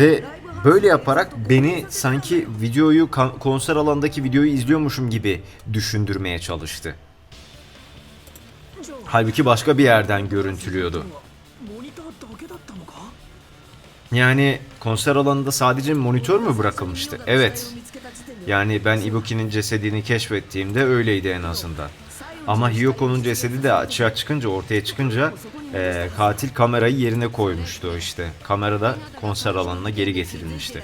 Ve böyle yaparak beni sanki videoyu konser alandaki videoyu izliyormuşum gibi düşündürmeye çalıştı. Halbuki başka bir yerden görüntülüyordu. Yani konser alanında sadece monitör mü bırakılmıştı? Evet. Yani ben Ibuki'nin cesedini keşfettiğimde öyleydi en azından. Ama Hiyoko'nun cesedi de açığa çıkınca, ortaya çıkınca e, katil kamerayı yerine koymuştu işte. Kamerada konser alanına geri getirilmişti.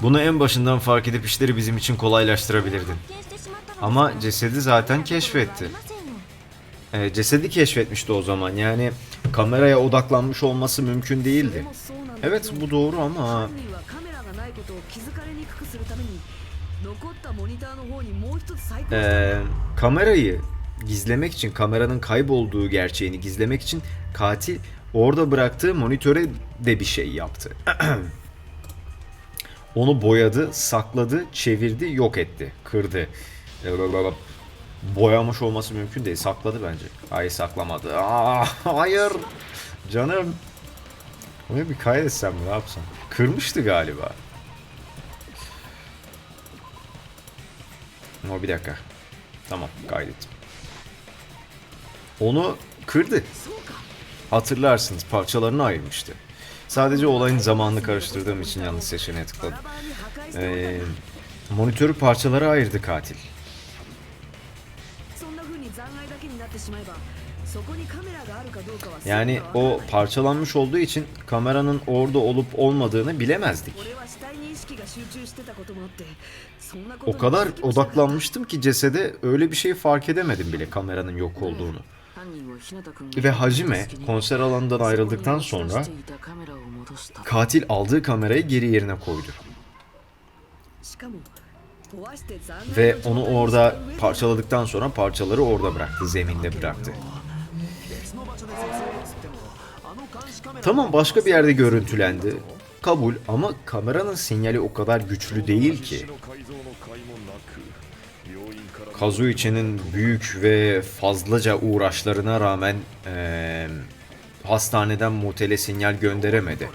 Bunu en başından fark edip işleri bizim için kolaylaştırabilirdin. Ama cesedi zaten keşfetti. E, cesedi keşfetmişti o zaman yani kameraya odaklanmış olması mümkün değildi. Evet bu doğru ama... Ee, kamerayı gizlemek için, kameranın kaybolduğu gerçeğini gizlemek için katil orada bıraktığı monitöre de bir şey yaptı. Onu boyadı, sakladı, çevirdi, yok etti, kırdı. Boyamış olması mümkün değil. Sakladı bence. Hayır saklamadı. Aa, hayır. Canım. Bunu bir kaydetsem mi ne yapsam? Kırmıştı galiba. Ama bir dakika. Tamam kaydettim. Onu kırdık. Hatırlarsınız parçalarını ayırmıştı. Sadece olayın zamanını karıştırdığım için yanlış seçeneğe tıkladım. Ee, monitörü parçalara ayırdı katil. Yani o parçalanmış olduğu için kameranın orada olup olmadığını bilemezdik. O kadar odaklanmıştım ki cesede öyle bir şey fark edemedim bile kameranın yok olduğunu. Ve Hajime konser alanından ayrıldıktan sonra katil aldığı kamerayı geri yerine koydu. Ve onu orada parçaladıktan sonra parçaları orada bıraktı, zeminde bıraktı. Tamam başka bir yerde görüntülendi. Kabul ama kameranın sinyali o kadar güçlü değil ki. Kazuichi'nin büyük ve fazlaca uğraşlarına rağmen e, hastaneden mutele sinyal gönderemedi.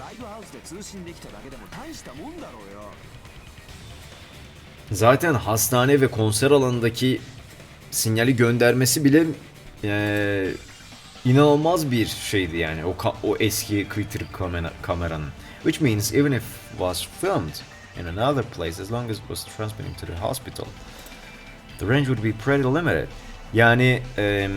Zaten hastane ve konser alanındaki sinyali göndermesi bile e, inanılmaz bir şeydi yani o o eski Twitter kamera kameranın. Which means even if was filmed in another place as long as it was transmitting to the hospital the range would be pretty limited. Yani eee,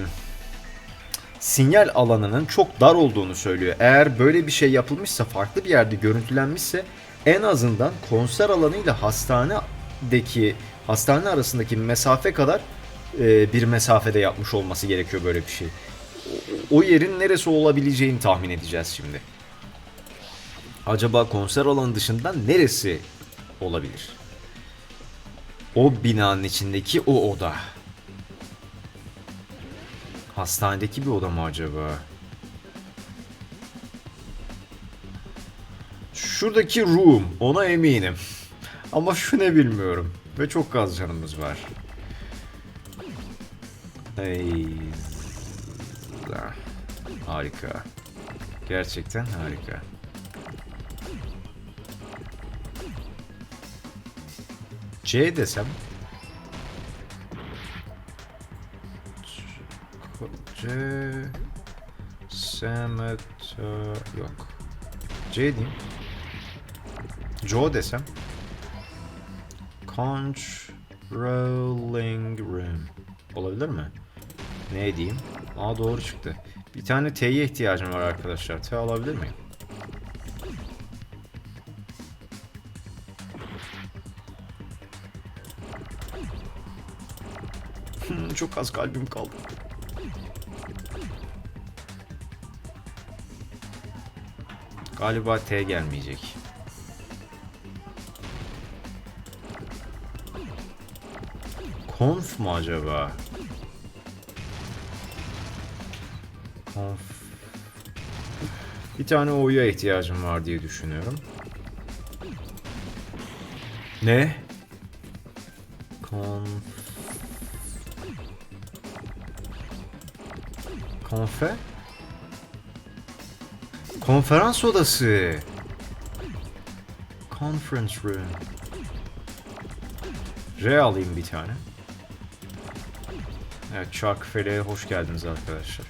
sinyal alanının çok dar olduğunu söylüyor. Eğer böyle bir şey yapılmışsa, farklı bir yerde görüntülenmişse en azından konser alanıyla hastanedeki hastane arasındaki mesafe kadar e, bir mesafede yapmış olması gerekiyor böyle bir şey. O, yerin neresi olabileceğini tahmin edeceğiz şimdi. Acaba konser alanı dışında neresi olabilir? O binanın içindeki o oda. Hastanedeki bir oda mı acaba? Şuradaki room, ona eminim. Ama şu ne bilmiyorum. Ve çok az canımız var. Hey. Harika. Gerçekten harika. C desem. C Semeter yok. C diyeyim. Joe desem. Controlling room. Olabilir mi? Ne diyeyim? Aa doğru çıktı. Bir tane T'ye ihtiyacım var arkadaşlar. T alabilir miyim? Çok az kalbim kaldı. Galiba T gelmeyecek. Konf mu acaba? Konf. Bir tane O'ya ihtiyacım var diye düşünüyorum. Ne? Konf. Konfe? Konferans odası. Conference room. R alayım bir tane. Evet, Çark Fele'ye hoş geldiniz arkadaşlar.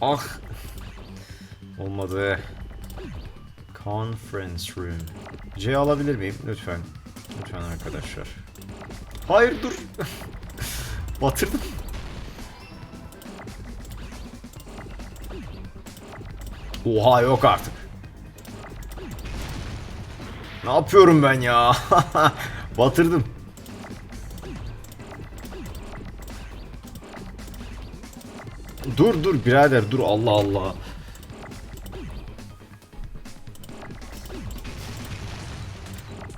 Ah. Olmadı. Conference room. C alabilir miyim? Lütfen. Lütfen arkadaşlar. Hayır dur. Batırdım. Oha yok artık. Ne yapıyorum ben ya? Batırdım. Dur dur birader dur Allah Allah.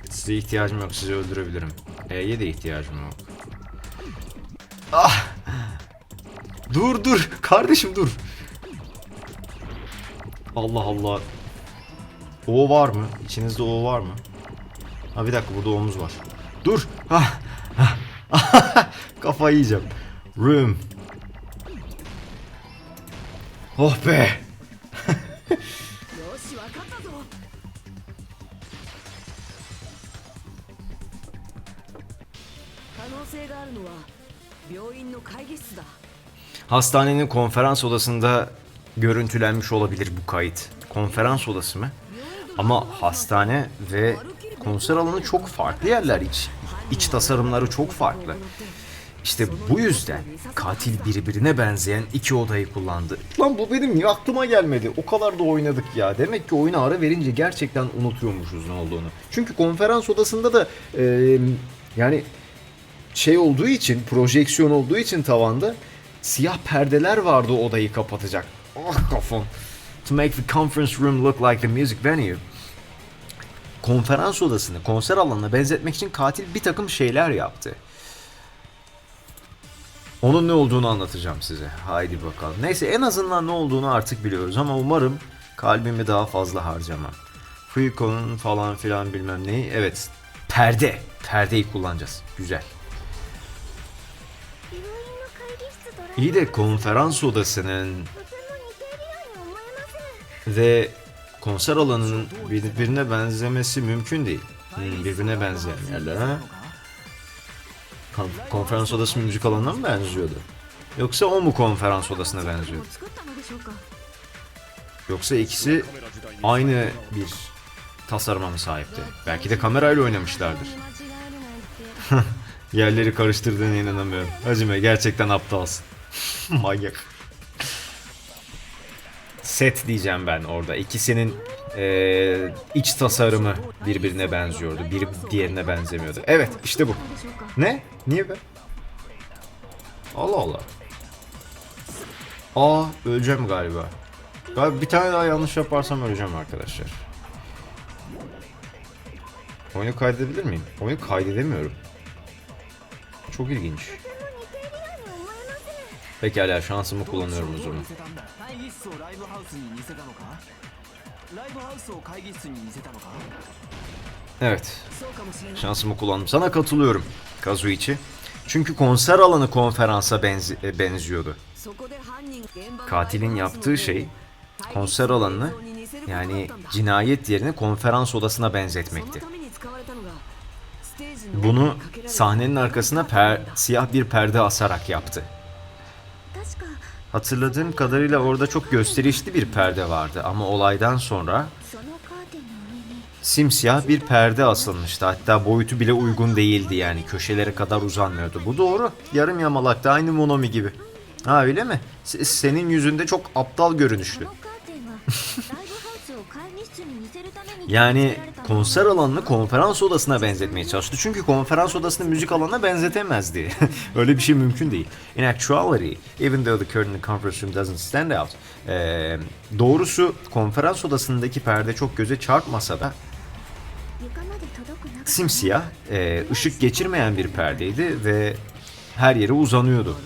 Size ihtiyacım yok sizi öldürebilirim. E'ye de ihtiyacım yok. Ah! Dur dur kardeşim dur. Allah Allah. O var mı? İçinizde o var mı? Ha bir dakika burada omuz var. Dur. Ah. Ah. Kafayı yiyeceğim. Room. Oh be. Hastanenin konferans odasında görüntülenmiş olabilir bu kayıt. Konferans odası mı? Ama hastane ve konser alanı çok farklı yerler iç. İç tasarımları çok farklı. İşte bu yüzden katil birbirine benzeyen iki odayı kullandı. Lan bu benim niye aklıma gelmedi? O kadar da oynadık ya. Demek ki oyuna ara verince gerçekten unutuyormuşuz ne olduğunu. Çünkü konferans odasında da eee, yani şey olduğu için, projeksiyon olduğu için tavanda siyah perdeler vardı odayı kapatacak. Ah kafam. To make the conference room look like the music venue. Konferans odasını konser alanına benzetmek için katil bir takım şeyler yaptı. Onun ne olduğunu anlatacağım size. Haydi bakalım. Neyse en azından ne olduğunu artık biliyoruz ama umarım kalbimi daha fazla harcamam. Fuiko'nun falan filan bilmem neyi. Evet perde. Perdeyi kullanacağız. Güzel. İyi de konferans odasının ve konser alanının birbirine benzemesi mümkün değil. Hmm, birbirine benzeyen yerler ha? konferans odasının müzik alanına mı benziyordu? Yoksa o mu konferans odasına benziyordu? Yoksa ikisi aynı bir tasarıma mı sahipti? Belki de kamerayla oynamışlardır. Yerleri karıştırdığına inanamıyorum. Hacime gerçekten aptalsın. Manyak. Set diyeceğim ben orada. İkisinin e, iç tasarımı birbirine benziyordu. Bir diğerine benzemiyordu. Evet işte bu. Ne? Niye ben? Allah Allah. Aa öleceğim galiba. Galiba bir tane daha yanlış yaparsam öleceğim arkadaşlar. Oyunu kaydedebilir miyim? Oyunu kaydedemiyorum. Çok ilginç. Pekala şansımı kullanıyorum o zaman. Evet. Şansımı kullandım. Sana katılıyorum Kazuichi. Çünkü konser alanı konferansa benzi e, benziyordu. Katilin yaptığı şey konser alanını yani cinayet yerine konferans odasına benzetmekti. Bunu sahnenin arkasına per, siyah bir perde asarak yaptı. Hatırladığım kadarıyla orada çok gösterişli bir perde vardı ama olaydan sonra simsiyah bir perde asılmıştı. Hatta boyutu bile uygun değildi yani köşelere kadar uzanmıyordu. Bu doğru. Yarım yamalakta aynı Monomi gibi. Ha öyle mi? S- senin yüzünde çok aptal görünüşlü. yani konser alanını konferans odasına benzetmeye çalıştı. Çünkü konferans odasını müzik alanına benzetemezdi. Öyle bir şey mümkün değil. In actuality, even though the curtain in the conference room doesn't stand out, ee, doğrusu konferans odasındaki perde çok göze çarpmasa da simsiyah, e, ışık geçirmeyen bir perdeydi ve her yere uzanıyordu.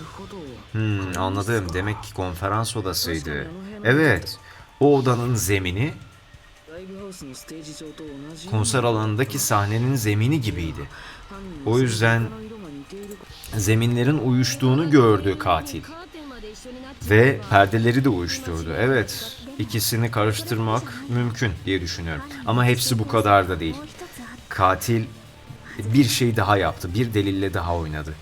Hmm, anladım. Demek ki konferans odasıydı. Evet, o odanın zemini konser alanındaki sahnenin zemini gibiydi. O yüzden zeminlerin uyuştuğunu gördü katil. Ve perdeleri de uyuşturdu. Evet, ikisini karıştırmak mümkün diye düşünüyorum. Ama hepsi bu kadar da değil. Katil bir şey daha yaptı. Bir delille daha oynadı.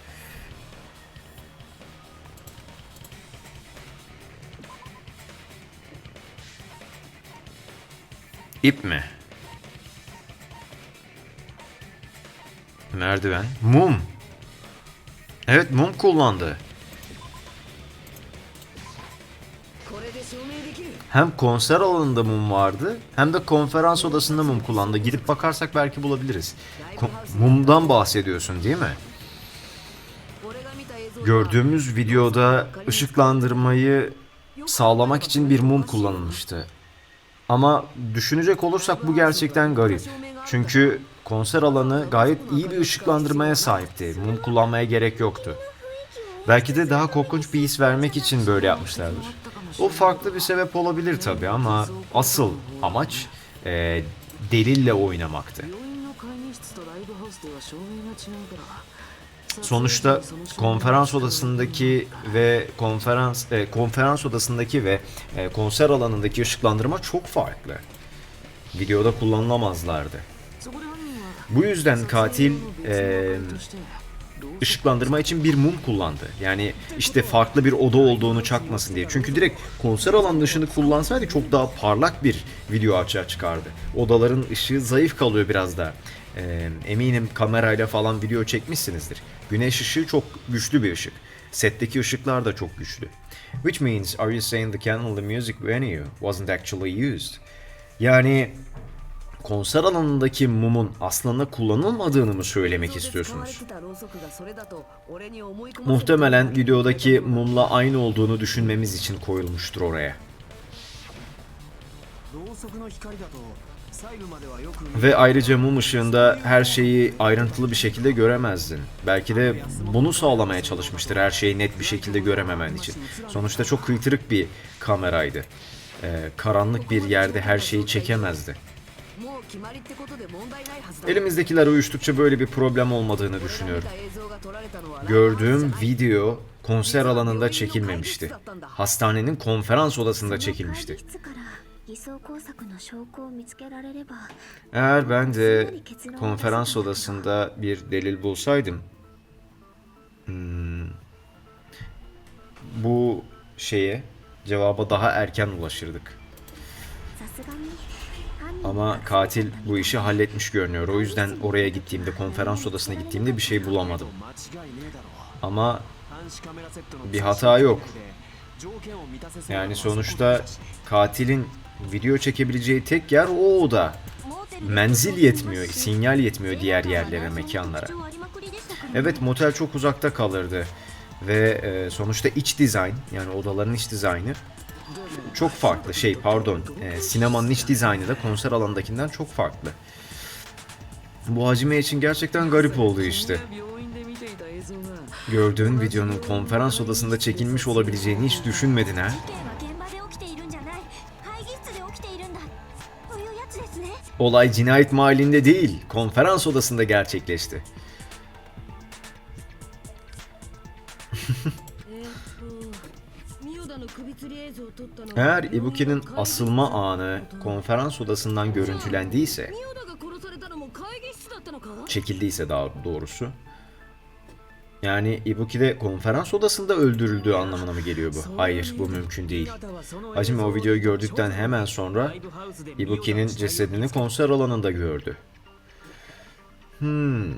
İp mi? Merdiven. Mum. Evet mum kullandı. Hem konser alanında mum vardı hem de konferans odasında mum kullandı. Gidip bakarsak belki bulabiliriz. Ko mumdan bahsediyorsun değil mi? Gördüğümüz videoda ışıklandırmayı sağlamak için bir mum kullanılmıştı. Ama düşünecek olursak bu gerçekten garip. Çünkü konser alanı gayet iyi bir ışıklandırmaya sahipti. Mum kullanmaya gerek yoktu. Belki de daha korkunç bir his vermek için böyle yapmışlardır. O farklı bir sebep olabilir tabii ama asıl amaç eee, delille oynamaktı. Sonuçta konferans odasındaki ve konferans e, konferans odasındaki ve e, konser alanındaki ışıklandırma çok farklı. Videoda kullanılamazlardı. Bu yüzden katil e, ışıklandırma için bir mum kullandı. Yani işte farklı bir oda olduğunu çakmasın diye. Çünkü direkt konser alanının ışığını kullansaydı çok daha parlak bir video açığa çıkardı. Odaların ışığı zayıf kalıyor biraz da. E, eminim kamerayla falan video çekmişsinizdir. Güneş ışığı çok güçlü bir ışık. Setteki ışıklar da çok güçlü. Which means are you saying the candle the music venue wasn't actually used? Yani konser alanındaki mumun aslında kullanılmadığını mı söylemek istiyorsunuz? Muhtemelen videodaki mumla aynı olduğunu düşünmemiz için koyulmuştur oraya. Ve ayrıca mum ışığında her şeyi ayrıntılı bir şekilde göremezdin. Belki de bunu sağlamaya çalışmıştır her şeyi net bir şekilde görememen için. Sonuçta çok kıytırık bir kameraydı. Ee, karanlık bir yerde her şeyi çekemezdi. Elimizdekiler uyuştukça böyle bir problem olmadığını düşünüyorum. Gördüğüm video konser alanında çekilmemişti. Hastanenin konferans odasında çekilmişti. Eğer ben de konferans odasında bir delil bulsaydım, hmm, bu şeye cevaba daha erken ulaşırdık. Ama katil bu işi halletmiş görünüyor. O yüzden oraya gittiğimde, konferans odasına gittiğimde bir şey bulamadım. Ama bir hata yok. Yani sonuçta katilin Video çekebileceği tek yer o oda. Menzil yetmiyor, sinyal yetmiyor diğer yerlere, mekanlara. Evet motel çok uzakta kalırdı. Ve e, sonuçta iç dizayn yani odaların iç dizaynı çok farklı. Şey pardon e, sinemanın iç dizaynı da konser alandakinden çok farklı. Bu Hacime için gerçekten garip oldu işte. Gördüğün videonun konferans odasında çekilmiş olabileceğini hiç düşünmedin ha? Olay cinayet mahallinde değil, konferans odasında gerçekleşti. Eğer Ibuki'nin asılma anı konferans odasından görüntülendiyse, çekildiyse daha doğrusu, yani Ibuki konferans odasında öldürüldüğü anlamına mı geliyor bu? Hayır, bu mümkün değil. Hacime o videoyu gördükten hemen sonra Ibuki'nin cesedini konser alanında gördü. Hmm.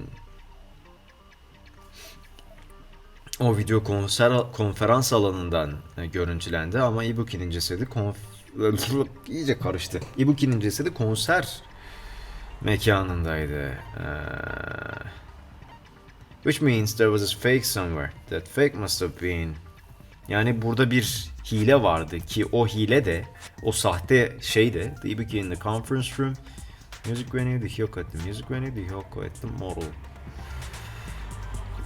O video konser konferans alanından e, görüntülendi ama Ibuki'nin cesedi konf iyice karıştı. Ibuki'nin cesedi konser mekanındaydı. Ee, which means there was a fake somewhere. That fake must have been yani burada bir hile vardı ki o hile de o sahte şey de the Ibuki in the conference room music venue the Hyoko etti music venue the Hyoko etti model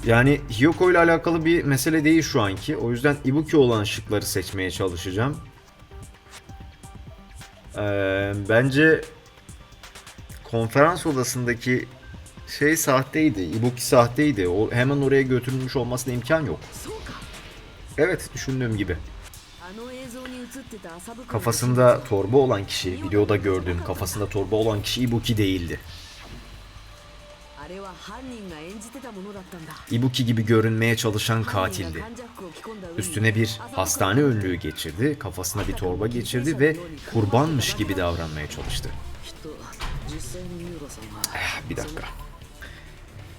Yani Hiyoko ile alakalı bir mesele değil şu anki. O yüzden Ibuki olan şıkları seçmeye çalışacağım. Ee, bence konferans odasındaki şey sahteydi. Ibuki sahteydi. O hemen oraya götürülmüş olmasına imkan yok. Evet düşündüğüm gibi. Kafasında torba olan kişi, videoda gördüğüm kafasında torba olan kişi Ibuki değildi. Ibuki gibi görünmeye çalışan katildi. Üstüne bir hastane önlüğü geçirdi, kafasına bir torba geçirdi ve kurbanmış gibi davranmaya çalıştı. Eh, bir dakika.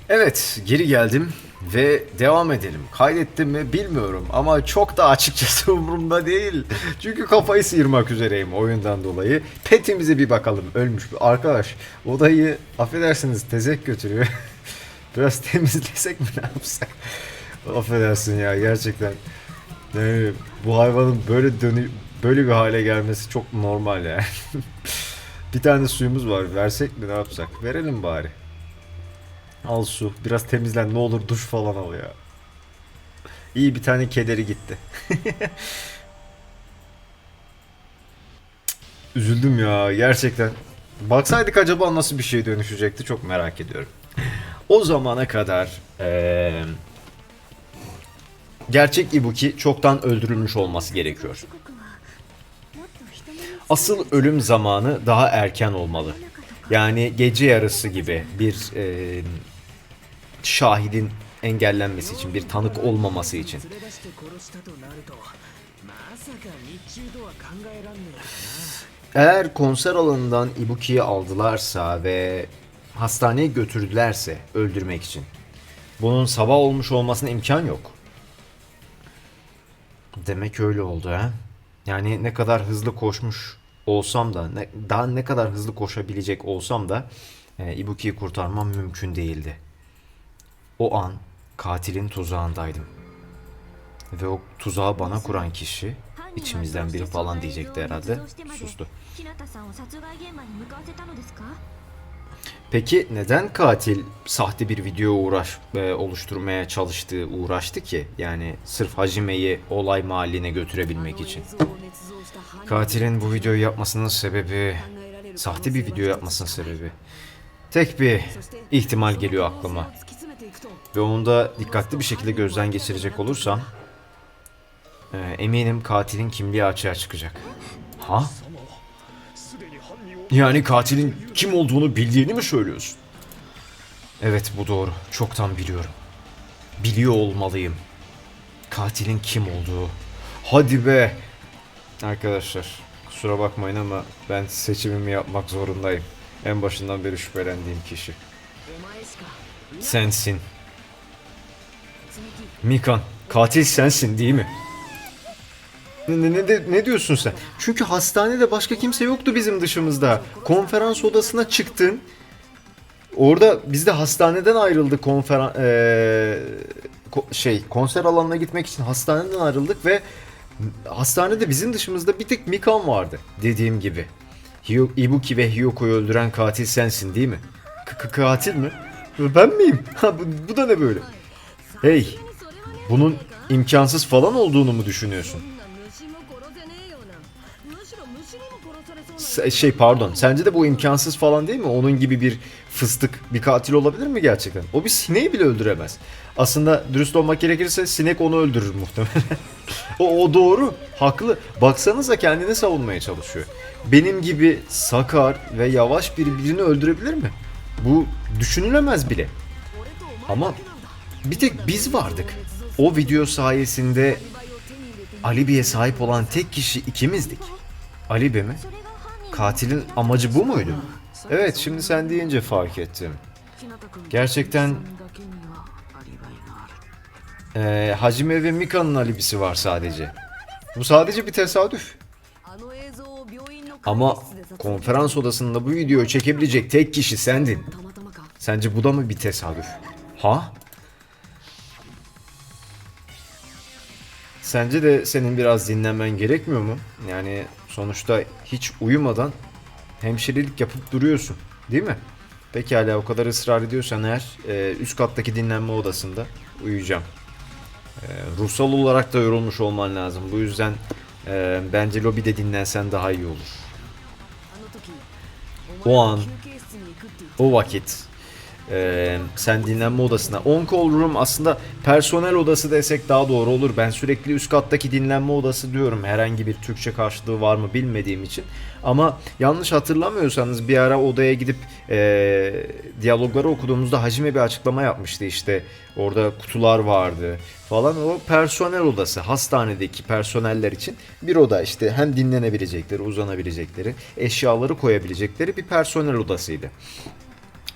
Evet, geri geldim ve devam edelim. Kaydettim mi bilmiyorum ama çok da açıkçası umurumda değil. Çünkü kafayı sıyırmak üzereyim oyundan dolayı. Petimize bir bakalım. Ölmüş bir arkadaş. Odayı affedersiniz tezek götürüyor. Biraz temizlesek mi ne yapsak? Affedersin ya gerçekten. Yani bu hayvanın böyle dönü böyle bir hale gelmesi çok normal yani. bir tane suyumuz var. Versek mi ne yapsak? Verelim bari. Al su. Biraz temizlen ne olur duş falan al ya. İyi bir tane kederi gitti. Üzüldüm ya gerçekten. Baksaydık acaba nasıl bir şey dönüşecekti çok merak ediyorum. O zamana kadar ee, gerçek Ibuki çoktan öldürülmüş olması gerekiyor. Asıl ölüm zamanı daha erken olmalı. Yani gece yarısı gibi bir e, şahidin engellenmesi için, bir tanık olmaması için. Eğer konser alanından Ibuki'yi aldılarsa ve hastaneye götürdülerse öldürmek için bunun sabah olmuş olmasına imkan yok. Demek öyle oldu ha. Yani ne kadar hızlı koşmuş olsam da ne, daha ne kadar hızlı koşabilecek olsam da e, Ibuki'yi kurtarmam mümkün değildi. O an katilin tuzağındaydım. Ve o tuzağı bana kuran kişi içimizden biri falan diyecekti herhalde. Sustu. Peki neden katil sahte bir video uğraş e, oluşturmaya çalıştığı uğraştı ki? Yani sırf Hajime'yi olay mahalline götürebilmek için. Katilin bu videoyu yapmasının sebebi, sahte bir video yapmasının sebebi. Tek bir ihtimal geliyor aklıma. Ve onu da dikkatli bir şekilde gözden geçirecek olursam e, eminim katilin kimliği açığa çıkacak. Ha? Yani katilin kim olduğunu bildiğini mi söylüyorsun? Evet bu doğru. Çoktan biliyorum. Biliyor olmalıyım. Katilin kim olduğu. Hadi be. Arkadaşlar kusura bakmayın ama ben seçimimi yapmak zorundayım. En başından beri şüphelendiğim kişi. Sensin. Mikan, katil sensin değil mi? Ne, ne, de- ne diyorsun sen? Çünkü hastanede başka kimse yoktu bizim dışımızda. Konferans odasına çıktın. Orada biz de hastaneden ayrıldık konferans şey konser alanına gitmek için hastaneden ayrıldık ve hastanede bizim dışımızda bir tek Mikan vardı dediğim gibi. Hyo- Ibuki ve Hyoko'yu öldüren katil sensin değil mi? K- katil mi? Ben miyim? Ha, bu, bu da ne böyle? Hey, bunun imkansız falan olduğunu mu düşünüyorsun? Şey pardon. Sence de bu imkansız falan değil mi? Onun gibi bir fıstık bir katil olabilir mi gerçekten? O bir sineği bile öldüremez. Aslında dürüst olmak gerekirse sinek onu öldürür muhtemelen. o, o doğru. Haklı. Baksanıza kendini savunmaya çalışıyor. Benim gibi sakar ve yavaş bir birini öldürebilir mi? Bu düşünülemez bile. Ama bir tek biz vardık. O video sayesinde Alibi'ye sahip olan tek kişi ikimizdik. Alibi mi? Katilin amacı bu muydu? Evet şimdi sen deyince fark ettim. Gerçekten ee, Hajime ve Mika'nın alibisi var sadece. Bu sadece bir tesadüf. Ama konferans odasında bu videoyu çekebilecek tek kişi sendin. Sence bu da mı bir tesadüf? Ha? Sence de senin biraz dinlenmen gerekmiyor mu? Yani sonuçta hiç uyumadan hemşirelik yapıp duruyorsun değil mi? Pekala o kadar ısrar ediyorsan eğer e, üst kattaki dinlenme odasında uyuyacağım. E, ruhsal olarak da yorulmuş olman lazım. Bu yüzden e, bence lobide dinlensen daha iyi olur. O an, o vakit e, sen dinlenme odasına on call room aslında personel odası desek daha doğru olur. Ben sürekli üst kattaki dinlenme odası diyorum. Herhangi bir Türkçe karşılığı var mı bilmediğim için. Ama yanlış hatırlamıyorsanız bir ara odaya gidip e, diyalogları okuduğumuzda Hacime bir açıklama yapmıştı işte. Orada kutular vardı falan. O personel odası. Hastanedeki personeller için bir oda işte hem dinlenebilecekleri, uzanabilecekleri, eşyaları koyabilecekleri bir personel odasıydı.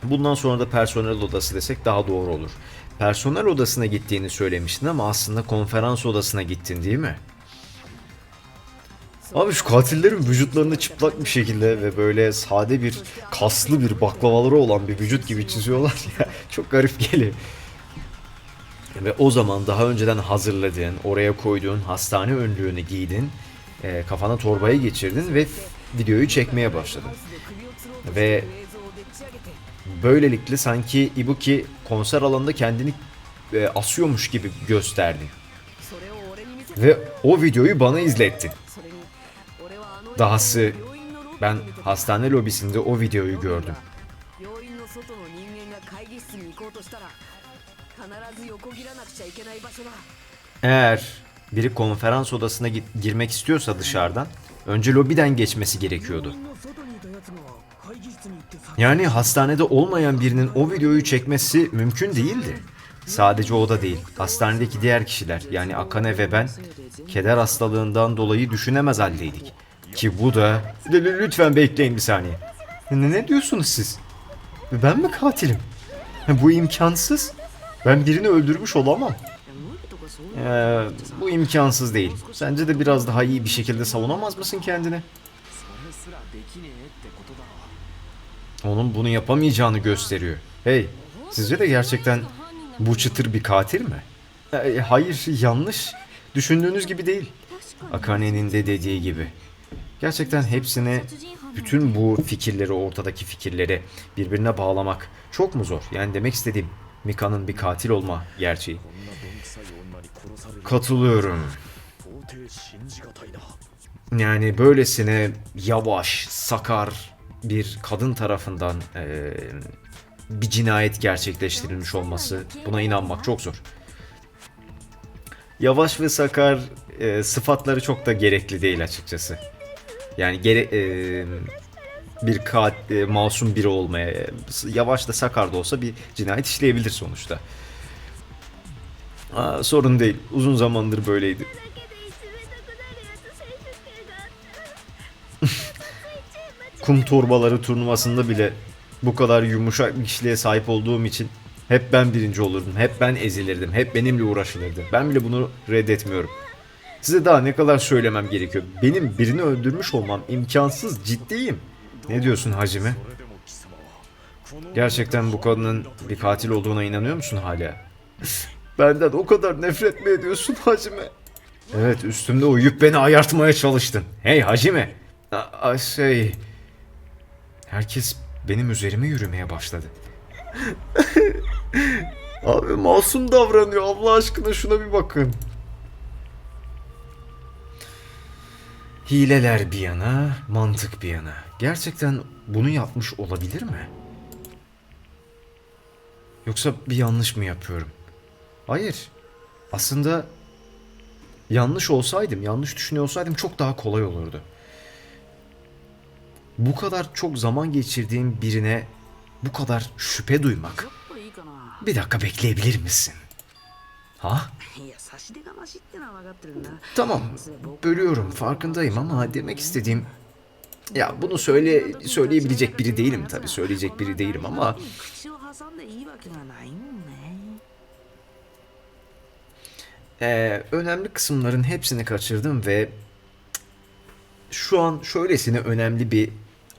Bundan sonra da personel odası desek daha doğru olur. Personel odasına gittiğini söylemiştin ama aslında konferans odasına gittin değil mi? Abi şu katillerin vücutlarını çıplak bir şekilde ve böyle sade bir kaslı bir baklavaları olan bir vücut gibi çiziyorlar ya. Çok garip geliyor. Ve o zaman daha önceden hazırladığın, oraya koyduğun hastane önlüğünü giydin, e, kafana torbayı geçirdin ve videoyu çekmeye başladın. Ve Böylelikle sanki Ibuki konser alanında kendini e, asıyormuş gibi gösterdi. Ve o videoyu bana izletti. Dahası ben hastane lobisinde o videoyu gördüm. Eğer biri konferans odasına girmek istiyorsa dışarıdan önce lobiden geçmesi gerekiyordu. Yani hastanede olmayan birinin o videoyu çekmesi mümkün değildi. Sadece o da değil, hastanedeki diğer kişiler yani Akane ve ben keder hastalığından dolayı düşünemez haldeydik. Ki bu da... Lütfen bekleyin bir saniye. Ne, ne diyorsunuz siz? Ben mi katilim? Bu imkansız. Ben birini öldürmüş olamam. Ee, bu imkansız değil. Sence de biraz daha iyi bir şekilde savunamaz mısın kendini? Onun bunu yapamayacağını gösteriyor. Hey, sizce de gerçekten bu çıtır bir katil mi? Ee, hayır, yanlış. Düşündüğünüz gibi değil. Akane'nin de dediği gibi. Gerçekten hepsini, bütün bu fikirleri, ortadaki fikirleri birbirine bağlamak çok mu zor? Yani demek istediğim Mika'nın bir katil olma gerçeği. Katılıyorum. Yani böylesine yavaş, sakar bir kadın tarafından eee, bir cinayet gerçekleştirilmiş olması buna inanmak çok zor. Yavaş ve sakar eee, sıfatları çok da gerekli değil açıkçası. Yani gere, eee, bir kat, eee, masum biri olmaya, yavaş da sakar da olsa bir cinayet işleyebilir sonuçta. Aa, sorun değil. Uzun zamandır böyleydi. Kum torbaları turnuvasında bile bu kadar yumuşak bir kişiliğe sahip olduğum için hep ben birinci olurdum. Hep ben ezilirdim. Hep benimle uğraşılırdı. Ben bile bunu reddetmiyorum. Size daha ne kadar söylemem gerekiyor. Benim birini öldürmüş olmam imkansız. Ciddiyim. Ne diyorsun Hacime? Gerçekten bu kadının bir katil olduğuna inanıyor musun hala? Benden o kadar nefret mi ediyorsun Hacime? Evet üstümde uyuyup beni ayartmaya çalıştın. Hey Hacime. A- a- şey... Herkes benim üzerime yürümeye başladı. Abi masum davranıyor Allah aşkına şuna bir bakın. Hileler bir yana, mantık bir yana. Gerçekten bunu yapmış olabilir mi? Yoksa bir yanlış mı yapıyorum? Hayır. Aslında yanlış olsaydım, yanlış düşünüyor olsaydım çok daha kolay olurdu bu kadar çok zaman geçirdiğim birine bu kadar şüphe duymak. Bir dakika bekleyebilir misin? Ha? Tamam, bölüyorum farkındayım ama demek istediğim ya bunu söyle söyleyebilecek biri değilim tabii söyleyecek biri değilim ama ee, önemli kısımların hepsini kaçırdım ve şu an şöylesine önemli bir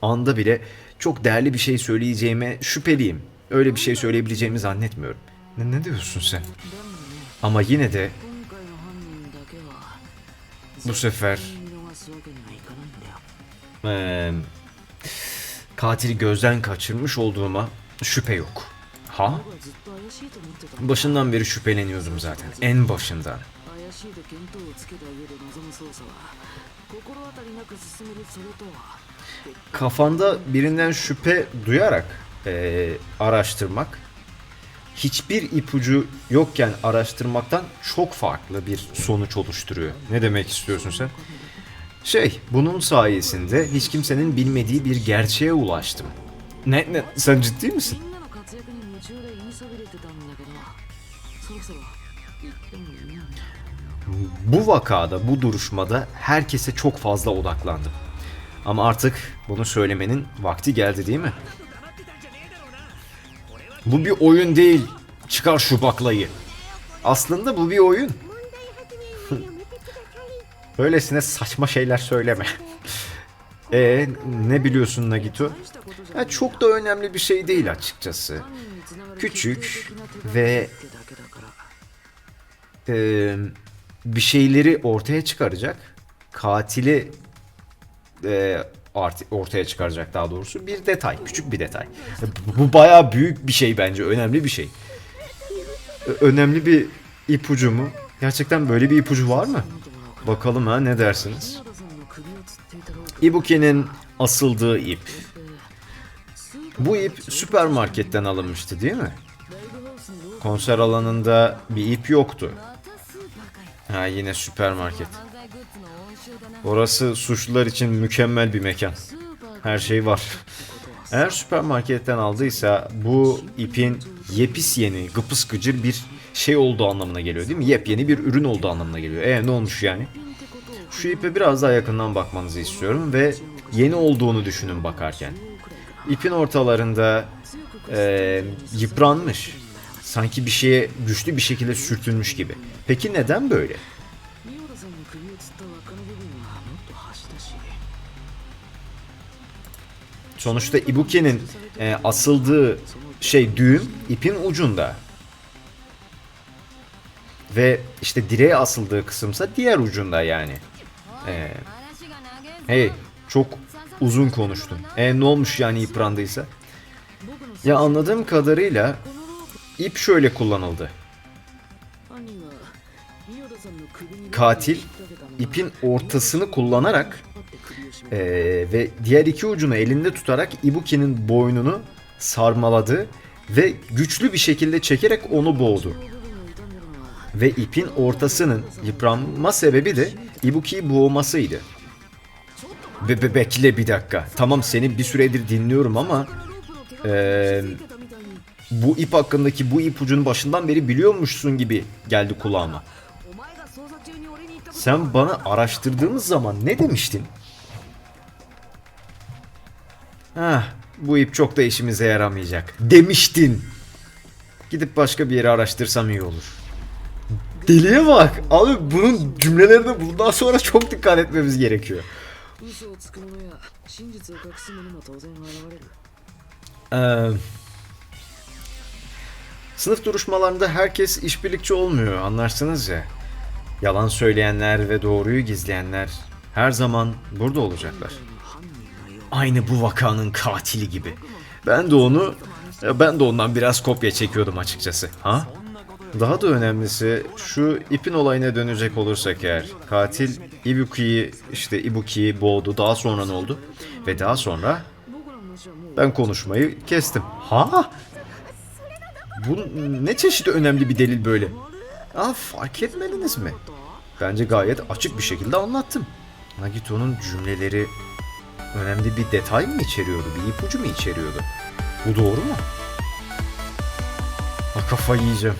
anda bile çok değerli bir şey söyleyeceğime şüpheliyim. Öyle bir şey söyleyebileceğimi zannetmiyorum. Ne, ne diyorsun sen? Ama yine de bu sefer ee, katili gözden kaçırmış olduğuma şüphe yok. Ha? Başından beri şüpheleniyordum zaten. En başından kafanda birinden şüphe duyarak e, araştırmak hiçbir ipucu yokken araştırmaktan çok farklı bir sonuç oluşturuyor. Ne demek istiyorsun sen? Şey, bunun sayesinde hiç kimsenin bilmediği bir gerçeğe ulaştım. Ne, ne? Sen ciddi misin? Bu vakada, bu duruşmada herkese çok fazla odaklandım. Ama artık bunu söylemenin vakti geldi değil mi? Bu bir oyun değil. Çıkar şu baklayı. Aslında bu bir oyun. Öylesine saçma şeyler söyleme. E ne biliyorsun Nagito? Ya çok da önemli bir şey değil açıkçası. Küçük ve e, bir şeyleri ortaya çıkaracak. Katili e, ortaya çıkaracak daha doğrusu bir detay, küçük bir detay. Bu baya büyük bir şey bence, önemli bir şey. Önemli bir ipucu mu? Gerçekten böyle bir ipucu var mı? Bakalım ha ne dersiniz? Ibuki'nin asıldığı ip. Bu ip süpermarketten alınmıştı değil mi? Konser alanında bir ip yoktu. Ha yine süpermarket. Orası suçlular için mükemmel bir mekan. Her şey var. Eğer süpermarketten aldıysa bu ipin yepis yeni, gıpıs gıcır bir şey olduğu anlamına geliyor değil mi? Yepyeni bir ürün olduğu anlamına geliyor. E ne olmuş yani? Şu ipe biraz daha yakından bakmanızı istiyorum ve yeni olduğunu düşünün bakarken. İpin ortalarında e, yıpranmış. Sanki bir şeye güçlü bir şekilde sürtünmüş gibi. Peki neden böyle? Sonuçta Ibuki'nin e, asıldığı şey düğüm ipin ucunda. Ve işte direğe asıldığı kısımsa diğer ucunda yani. Ee, hey çok uzun konuştum. E ne olmuş yani yıprandıysa? Ya anladığım kadarıyla ip şöyle kullanıldı. Katil ipin ortasını kullanarak ee, ve diğer iki ucunu elinde tutarak Ibuki'nin boynunu sarmaladı ve güçlü bir şekilde çekerek onu boğdu. Ve ipin ortasının yıpranma sebebi de Ibuki'yi boğmasıydı. Be, be bekle bir dakika. Tamam seni bir süredir dinliyorum ama e, bu ip hakkındaki bu ipucunu başından beri biliyormuşsun gibi geldi kulağıma. Sen bana araştırdığımız zaman ne demiştin? Heh, bu ip çok da işimize yaramayacak. Demiştin. Gidip başka bir yere araştırsam iyi olur. Deliye bak. Abi bunun cümlelerine bundan sonra çok dikkat etmemiz gerekiyor. Ee, sınıf duruşmalarında herkes işbirlikçi olmuyor anlarsınız ya. Yalan söyleyenler ve doğruyu gizleyenler her zaman burada olacaklar. Aynı bu vakanın katili gibi. Ben de onu ben de ondan biraz kopya çekiyordum açıkçası. Ha? Daha da önemlisi şu ipin olayına dönecek olursak eğer katil Ibuki'yi işte Ibuki'yi boğdu daha sonra ne oldu? Ve daha sonra ben konuşmayı kestim. Ha? Bu ne çeşit önemli bir delil böyle? Aa, fark etmediniz mi? Bence gayet açık bir şekilde anlattım. Nagito'nun cümleleri önemli bir detay mı içeriyordu? Bir ipucu mu içeriyordu? Bu doğru mu? Ha kafayı yiyeceğim.